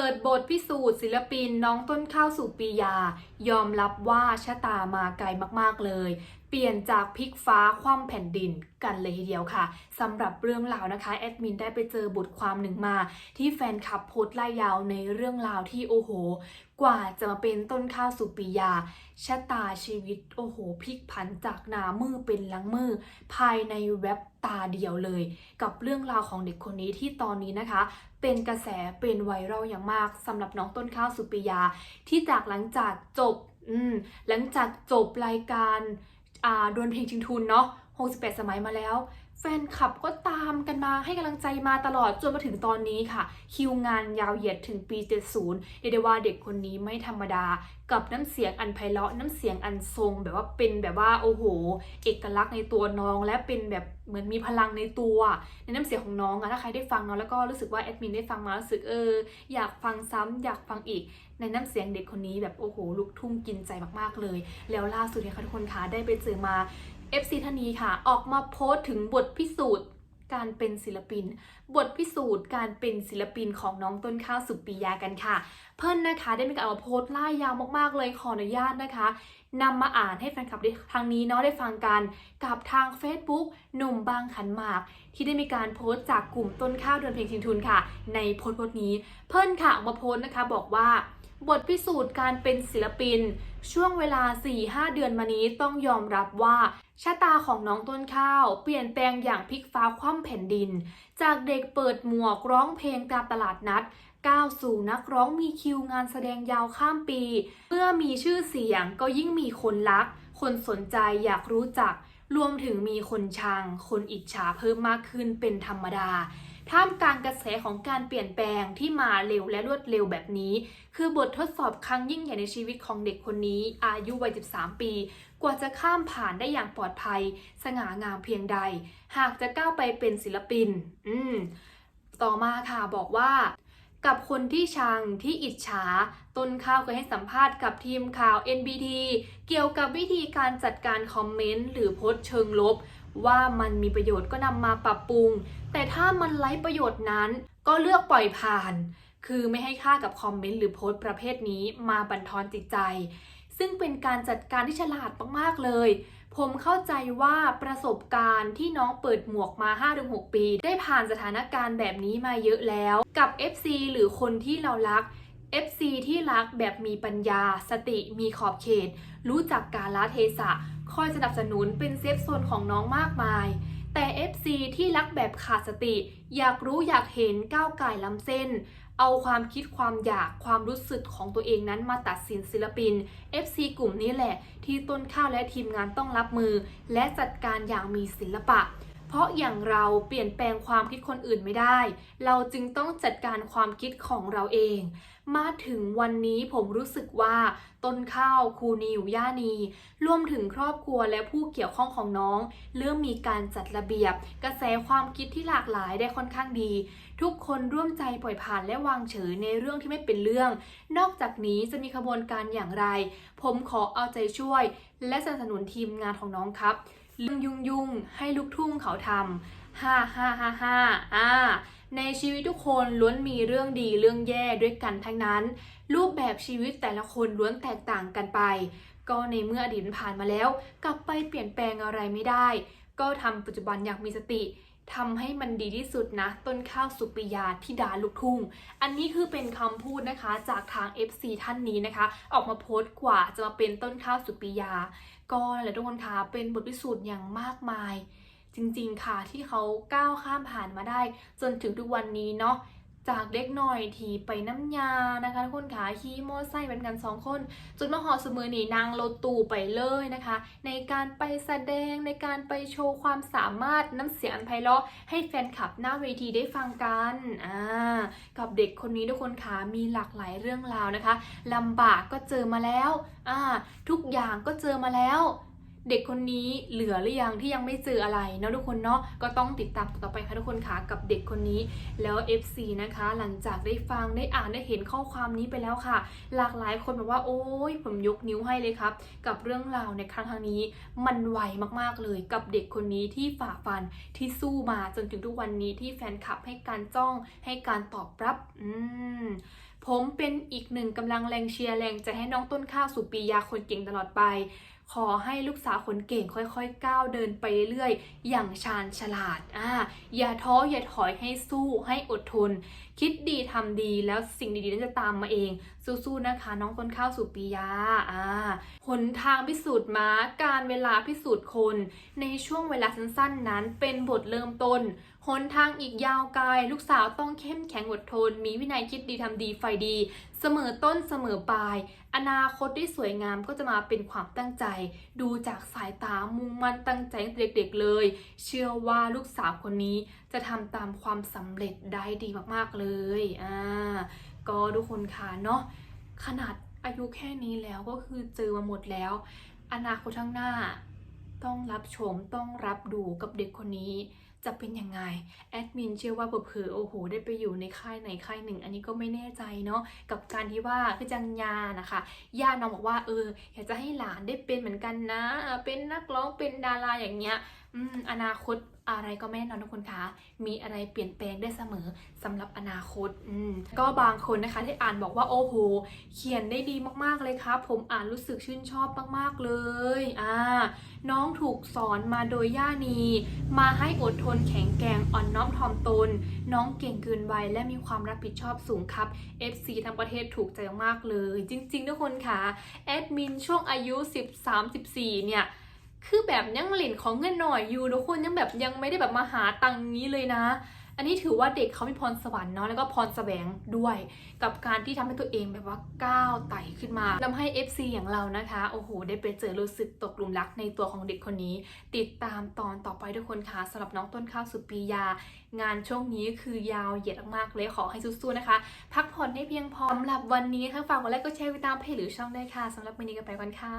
ปิดบทพิสูจน์ศิลปินน้องต้นข้าวสุปียา ยอมรับว่าชะตามาไกลมากๆเลย เปลี่ยนจากพลิกฟ้าคว่ำแผ่นดินกันเลยทีเดียวค่ะสำหรับเรื่องราวนะคะแอดมินได้ไปเจอบทความหนึ่งมา ที่แฟนคลับโพสต์ไล่ยาวในเรื่องราวที่โอ้โห กว่าจะมาเป็นต้นข้าวสุปียาชะตาชีวิตโอ้โหพลิกผันจากหนามือเป็นหลังมือ ภายในแว็บตาเดียวเลย กับเรื่องราวของเด็กคนนี้ที่ตอนนี้นะคะ เป็นกระแสเป็นไวรัลอย่างมากสำหรับน้องต้นข้าวสุปิยา ที่จากหลังจากจบอืมหลังจากจบรายการ ดวลเพลงชิงทุนเนาะ68 สมัยมาแล้ว แฟนคลับก็ตามกันมาให้กำลังใจมาตลอดจนมาถึงตอนนี้ค่ะ คิวงานยาวเหยียดถึงปี 70เรียกได้ว่าเด็กคนนี้ไม่ธรรมดา กับน้ำเสียงอันไพเราะน้ำเสียงอันทรง แบบว่าเป็นแบบว่าโอ้โห เอกลักษณ์ในตัวน้องและเป็นแบบเหมือนมีพลังในตัว ในน้ำเสียงของน้องอะถ้าใครได้ฟังเนาะแล้วก็รู้สึกว่าแอดมินได้ฟังมารู้สึกเอออยากฟังซ้ำอยากฟังอีก ในน้ำเสียงเด็กคนนี้แบบโอ้โหลูกทุ่งกินใจมากๆเลย แล้วล่าสุดเนี่ยค่ะทุกคนคะได้ไปเจอมา FC ท่านนี้ค่ะ ออกมาโพสต์ถึงบทพิสูจน์การเป็นศิลปิน บทพิสูจน์การเป็นศิลปินของน้องต้นข้าวสุปียากันค่ะ เพิ่นนะคะได้มีการเอามาโพสต์ล่ายยาวมากๆเลยขออนุญาตนะคะนำมาอ่านให้แฟนคลับได้ทางนี้เนาะได้ฟังกันกับทาง Facebook หนุ่มบางขันหมาก ที่ได้มีการโพสต์จากกลุ่มต้นข้าวเดือนเพลงชิงทุนค่ะ ในโพสต์โพสต์นี้ เพิ่นค่ะออกมาโพสต์นะคะบอกว่า บทพิสูจน์การเป็นศิลปิน ช่วงเวลา 4-5 เดือนมานี้ต้องยอมรับว่าชะตาของน้องต้นข้าว เปลี่ยนแปลงอย่างพลิกฟ้าคว่ำแผ่นดิน จากเด็กเปิดหมวกร้องเพลงตามตลาดนัด ก้าวสู่นักร้องมีคิวงานแสดงยาวข้ามปี เมื่อมีชื่อเสียงก็ยิ่งมีคนรัก คนสนใจอยากรู้จัก รวมถึงมีคนชัง คนอิจฉาเพิ่มมากขึ้นเป็นธรรมดา ท่ามกลางกระแสของการเปลี่ยนแปลงที่มาเร็วและรวดเร็วแบบนี้ คือบททดสอบครั้งยิ่งใหญ่ในชีวิตของเด็กคนนี้ อายุวัย 13 ปี กว่าจะข้ามผ่านได้อย่างปลอดภัย สง่างามเพียงใด หากจะก้าวไปเป็นศิลปิน อืม ต่อมาค่ะบอกว่ากับคนที่ชังที่อิจฉาต้นข้าวเคยให้สัมภาษณ์กับทีมข่าว NBT เกี่ยวกับวิธีการจัดการคอมเมนต์หรือโพสเชิงลบ ว่ามันมีประโยชน์ก็นำมาปรับปรุง แต่ถ้ามันไร้ประโยชน์นั้น ก็เลือกปล่อยผ่าน คือไม่ให้ค่ากับคอมเมนต์หรือโพสต์ประเภทนี้มาบั่นทอนจิตใจ ซึ่งเป็นการจัดการที่ฉลาดมากๆเลยผมเข้าใจว่าประสบการณ์ที่น้องเปิดหมวกมา 5-6 ปี ได้ผ่านสถานการณ์แบบนี้มาเยอะแล้ว กับ FC หรือคนที่เรารัก FC ที่รักแบบมีปัญญา สติมีขอบเขต รู้จักกาลเทศะ คอยสนับสนุนเป็นเซฟโซนของน้องมากมาย แต่ FC ที่รักแบบขาดสติ อยากรู้อยากเห็นก้าวไก่ล้ำเส้น เอาความคิดความอยากความรู้สึกของตัวเองนั้นมาตัดสินศิลปิน FC กลุ่มนี้แหละ ที่ต้นข้าวและทีมงานต้องรับมือ และจัดการอย่างมีศิลปะเพราะอย่างเราเปลี่ยนแปลงความคิดคนอื่นไม่ได้ เราจึงต้องจัดการความคิดของเราเอง มาถึงวันนี้ผมรู้สึกว่าต้นข้าวครูนิวย่านีรวมถึงครอบครัวและผู้เกี่ยวข้องของน้อง เริ่มมีการจัดระเบียบ กระแสความคิดที่หลากหลายได้ค่อนข้างดี ทุกคนร่วมใจปล่อยผ่านและวางเฉยในเรื่องที่ไม่เป็นเรื่อง นอกจากนี้จะมีขบวนการอย่างไร ผมขอเอาใจช่วย และสนับสนุนทีมงานของน้องครับเรื่องยุ่งยุ่งๆให้ลูกทุ่งเขาทำ ฮ่าฮ่าฮ่าฮ่าอ่าในชีวิตทุกคนล้วนมีเรื่องดีเรื่องแย่ด้วยกันทั้งนั้น รูปแบบชีวิตแต่ละคนล้วนแตกต่างกันไป ก็ในเมื่ออดีตผ่านมาแล้ว กลับไปเปลี่ยนแปลงอะไรไม่ได้ ก็ทำปัจจุบันอย่างมีสติทำให้มันดีที่สุดนะ ต้นข้าวสุปิยาที่ดาลูกทุ่ง อันนี้คือเป็นคำพูดนะคะจากทาง FC ท่านนี้นะคะ ออกมาโพสต์กว่าจะมาเป็นต้นข้าวสุปิยา ก็แหละทุกคนคะเป็นบทพิสูจน์อย่างมากมาย จริงๆค่ะที่เขาก้าวข้ามผ่านมาได้ จนถึงทุกวันนี้เนาะจากเด็กหน่อยที่ไปน้ำยานะคะทุกคนขาขี่มอไซค์เป็นกันสองคนจนมาหอสมือหนีนางรถตู้ไปเลยนะคะ ในการไปแสดงในการไปโชว์ความสามารถน้ำเสียงอันไพเราะให้แฟนคลับหน้าเวทีได้ฟังกันอ่ากับเด็กคนนี้ทุกคนคะมีหลากหลายเรื่องราวนะคะลำบากก็เจอมาแล้วอ่าทุกอย่างก็เจอมาแล้ว เด็กคนนี้เหลือหรือยังที่ยังไม่เจออะไรเนาะทุกคนเนาะก็ต้องติดตามต่อไปค่ะทุกคนค่ะกับเด็กคนนี้แล้ว FC นะคะ หลังจากได้ฟังได้อ่านได้เห็นข้อความนี้ไปแล้วค่ะ หลากหลายคนบอกว่าโอ้ยผมยกนิ้วให้เลยครับ กับเรื่องราวในครั้งทางนี้มันไวมากๆเลยกับเด็กคนนี้ที่ฝ่าฟันที่สู้มาจนถึงทุกวันนี้ที่แฟนคลับให้การจ้องให้การตอบรับ อืมผมเป็นอีกหนึ่งกำลังแรงเชียร์แรงใจให้น้องต้นข้าวสุปียาคนเก่งตลอดไป ขอให้ลูกสาวคนเก่งค่อยๆก้าวเดินไปเรื่อยๆอย่างชาญฉลาดอ่าอย่าท้ออย่าถอยให้สู้ให้อดทน คิดดีทำดีแล้วสิ่งดีๆนั้นจะตามมาเอง สู้ๆนะคะ น้องต้นข้าวสุปียาอ่าหนทางพิสูจน์มาการเวลาพิสูจน์คน ในช่วงเวลาสั้นๆนั้นเป็นบทเริ่มต้นหนทางอีกยาวไกลลูกสาวต้องเข้มแข็งอดทน มีวินัยคิดดีทำดีไฟดี เสมอต้นเสมอปลาย อนาคตที่สวยงามก็จะมาเป็นความตั้งใจ ดูจากสายตามุ่งมั่นตั้งใจตั้งเด็กๆเลย เชื่อว่าลูกสาวคนนี้จะทำตามความสำเร็จได้ดีมากๆเลยอ่าก็ทุกคนค่ะเนาะขนาดอายุแค่นี้แล้วก็คือเจอมาหมดแล้ว อนาคตข้างหน้า ต้องรับชมต้องรับดูกับเด็กคนนี้ จะเป็นยังไงแอดมินเชื่อว่าเผลอโอ้โห ได้ไปอยู่ในค่ายไหนค่ายหนึ่ง อันนี้ก็ไม่แน่ใจเนาะกับการที่ว่าคือจังยานะคะย่าน้องบอกว่าเอออยากจะให้หลานได้เป็นเหมือนกันนะเออเป็นนักร้องเป็นดาราอย่างเงี้ยอืมอนาคต อะไรก็ไม่แน่นอนทุกคนคะ มีอะไรเปลี่ยนแปลงได้เสมอสำหรับอนาคตอืมก็บางคนนะคะที่อ่านบอกว่าโอ้โห เขียนได้ดีมากๆเลยครับ ผมอ่านรู้สึกชื่นชอบมากๆเลยอ่าน้องถูกสอนมาโดยย่านี มาให้อดทนแข็งแกร่งอ่อนน้อมถ่อมตน น้องเก่งเกินวัยและมีความรับผิดชอบสูงครับ FC ทั้งประเทศถูกใจมากเลย จริง ๆ ทุกคนค่ะแอดมินช่วงอายุ 13-14เนี่ย คือแบบยังหลินของเงินหน่อยอยู่ทุกคนยังแบบยังไม่ได้แบบมาหาตังนี้เลยนะ อันนี้ถือว่าเด็กเขามีพรสวรรค์เนาะแล้วก็พรแสวงด้วย กับการที่ทำให้ตัวเองแบบว่าก้าวไต่ขึ้นมาทำให้ FC อย่างเรานะคะโอ้โหได้ไปเจอรู้สึกตกหลุมรักในตัวของเด็กคนนี้ ติดตามตอนต่อไปทุกคนค่ะสำหรับน้องต้นข้าวสุปียา งานช่วงนี้คือยาวเหยียดมากๆเลยขอให้สู้ๆนะคะ พักผ่อนให้เพียงพอสำหรับวันนี้ค่ะฝากกดไลค์กดแชร์ไปตามเพจหรือช่องได้ค่ะสำหรับวันนี้ก็ไปก่อนค่ะ